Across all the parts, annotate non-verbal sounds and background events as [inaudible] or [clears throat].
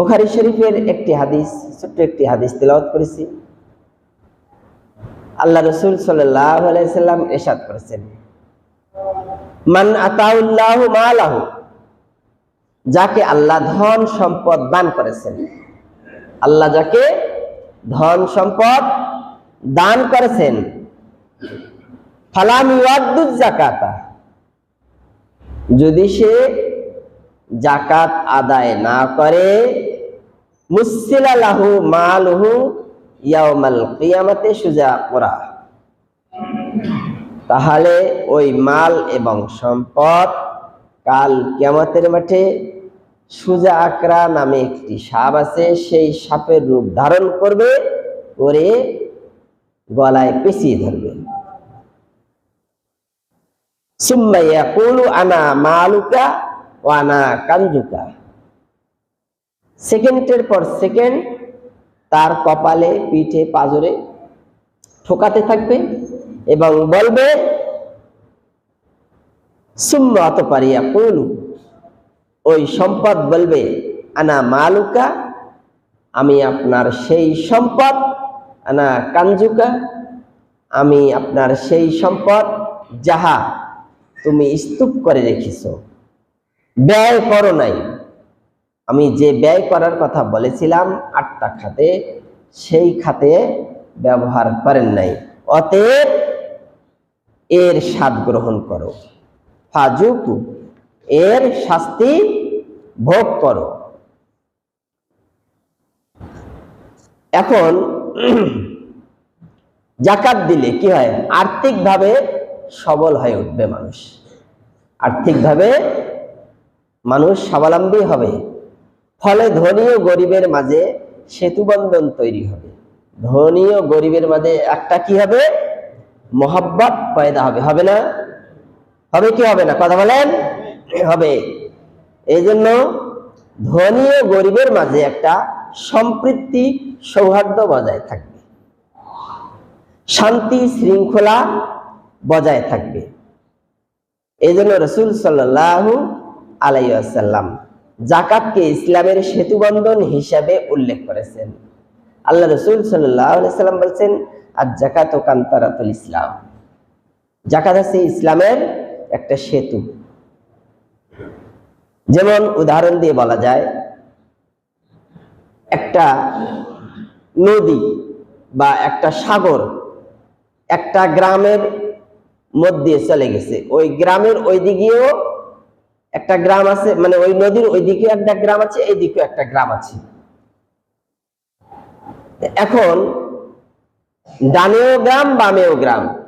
বুখারি শরীফের একটি হাদিস, ছোট্ট একটি হাদিস তেলাওয়াত করেছি। আল্লাহ রসুল সাল্লাম এরশাদ করেছেন। মান আতাউল্লাহ মালাহু, যাকে আল্লাহ ধন সম্পদ দান করেছেন। আল্লাহ যাকে ধন সম্পদ দান করেছেন। ফালাম জাকাতা যদি সে জাকাত আদায় না করে তাহলে ওই মাল এবং সম্পদ কাল কিয়ামতের মাঠে সুজা আকরা নামে একটি সাপ আছে, সেই সাপের রূপ ধারণ করবে, করে গলায় পেঁচিয়ে ধরবে। সুম্মা ইয়াকুলু আনা মালুকা ও আনা কাঞ্জুকা সেকেন্ডের পর সেকেন্ড তার কপালে, পিঠে, পাজরে ঠোকাতে থাকবে এবং বলবে, সুম্মা অতপারিয়া কলু। ওই সম্পদ বলবে, আনা মালুকা, আমি আপনার সেই সম্পদ। আনা কাঞ্জুকা আমি আপনার সেই সম্পদ যাহা তুমি স্তূপ করে রেখেছ। ব্যয় করো নাই। আমি যে ব্যয় করার কথা বলেছিলাম আটটা খাতে, সেই খাতে ব্যবহার করেন নাই। অতএব এর স্বাদ গ্রহণ করো। ফাজুকু এর শাস্তি ভোগ করো। এখন [clears throat] জাকাত দিলে কি হয়? আর্থিকভাবে সবল হয়ে উঠবে মানুষ। আর্থিকভাবে মানুষ স্বাবলম্বী হবে। ফলে ধনী ও গরিবের মাঝে সেতুবন্ধন তৈরি হবে। ধনী ও গরিবের মাঝে একটা কি হবে? মোহাব্বত পয়দা হবে। হবে না? হবে কি হবে না? কথা বলেন? হবে। এই জন্য ধনী ও গরিবের মাঝে একটা সম্পৃক্তি সৌহার্দ্য বজায় থাকবে। শান্তি শৃঙ্খলা বজায় থাকবে। এই জন্য রসুল সাল্লাহ আলাইসাল্লাম জাকাতকে ইসলামের সেতুবন্ধন হিসাবে উল্লেখ করেছেন। আল্লাহ রসুল সাল্লাম বলছেন আর জাকাত ও কান্তারাতুল ইসলাম। জাকাত আছে ইসলামের একটা সেতু। যেমন উদাহরণ দিয়ে বলা যায়, একটা নদী বা একটা সাগর একটা গ্রামের মধ্যে চলে গেছে। ওই গ্রামের ওই দিকেও একটা গ্রাম আছে মানে ওই নদীর ওই দিকে একটা গ্রাম আছে এই দিকেও একটা গ্রাম আছে। এখন, ডানেও গ্রাম, বামেও গ্রাম।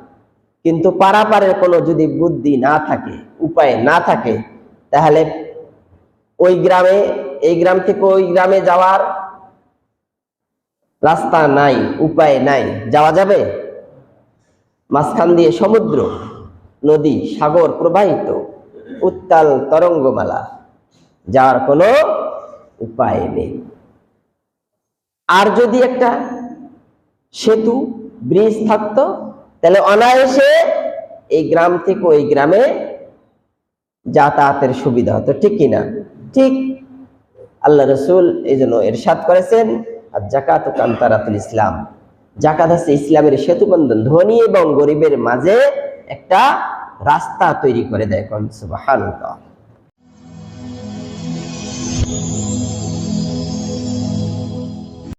কিন্তু পারাপারের কোনো যদি বুদ্ধি না থাকে, উপায় না থাকে, তাহলে ওই গ্রামে, এই গ্রাম থেকে ওই গ্রামে যাওয়ার রাস্তা নাই, উপায় নাই। যাওয়া যাবে? মাঝখান দিয়ে সমুদ্র, নদী, সাগর প্রবাহিত। উত্তাল তরঙ্গমালা যাওয়ার কোনো উপায় নেই। আর যদি একটা সেতু, ব্রিজ থাকতো, তাহলে অনায়াসে এই গ্রাম থেকে ওই গ্রামে যাতায়াতের সুবিধা হতো, ঠিক কিনা? ঠিক। আল্লাহ রসুল এই জন্য এরশাদ করেছেন আর জাকাত কান্তারাতুল ইসলাম। জাকাত হচ্ছে ইসলামের সেতু সেতুবন্ধন, ধনী এবং গরিবের মাঝে একটা রাস্তা তৈরি করে দেয়। কনসুবাহ